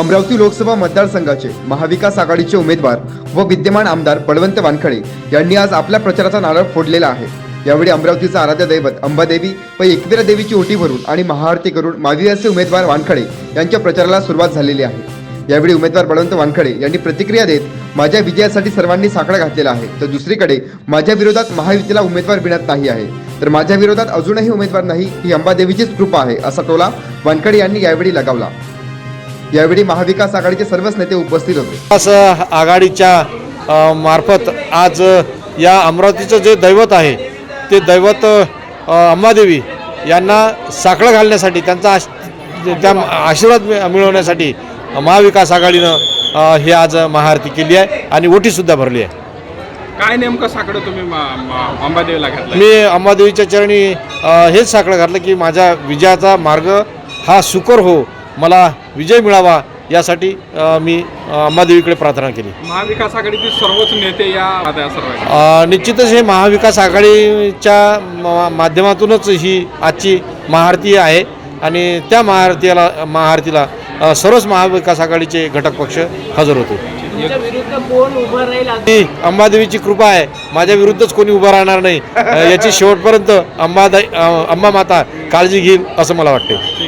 अमरावती लोकसभा मतदारसंघाचे महाविकास आघाडीचे उमेदवार व विद्यमान आमदार बळवंत वानखडे यांनी आज आपल्या प्रचाराचा नारळ फोडलेला आहे. यावेळी अमरावतीचं आराध्य दैवत अंबादेवी व एकविरा देवीची ओटी भरून आणि महाआरती करून मावियाचे उमेदवार वानखडे यांच्या प्रचाराला सुरुवात झालेली आहे. यावेळी उमेदवार बळवंत वानखडे यांनी प्रतिक्रिया देत माझ्या विजयासाठी सर्वांनी साकडा घातलेला आहे. तर दुसरीकडे माझ्या विरोधात महायुतीला उमेदवार मिळत नाही आहे. तर माझ्या विरोधात अजूनही उमेदवार नाही ही अंबादेवीचीच कृपा आहे असा टोला वानखडे यांनी यावेळी लगावला. यावेळी महाविकास आघाडीचे सर्वच नेते उपस्थित होते. विकास आघाडीच्या मार्फत आज या अमरावतीचं जे दैवत आहे ते दैवत अंबादेवी यांना साखळं घालण्यासाठी त्यांचा आश त्या आशीर्वाद मि- मिळवण्यासाठी महाविकास आघाडीनं ही आज महाआरती केली आहे आणि ओटीसुद्धा भरली आहे. काय नेमकं साकडं तुम्ही अंबादेवीला घातलं मी अंबादेवीच्या चरणी हेच साखळं घातलं की माझ्या विजयाचा मार्ग हा सुकर हो मला विजय मिळावा यासाठी मी अंबादेवीकडे प्रार्थना केली. महाविकास आघाडीतील सर्वच नेते या आता सर्व अ, निश्चितच हे महाविकास आघाडीच्या मा- माध्यमातूनच ही आजची महाआरती आहे. आणि त्या महाआरतीला महाआरतीला सर्वच महाविकास आघाडीचे घटक पक्ष हजर होते. तुमच्या विरुद्ध कोण उभं राहील आता? ही अंबादेवीची कृपा आहे. माझ्या विरुद्धच कोणी उभं राहणार नाही. याची शेवटपर्यंत अंबा अंबा माता काळजी घेईल असं मला वाटते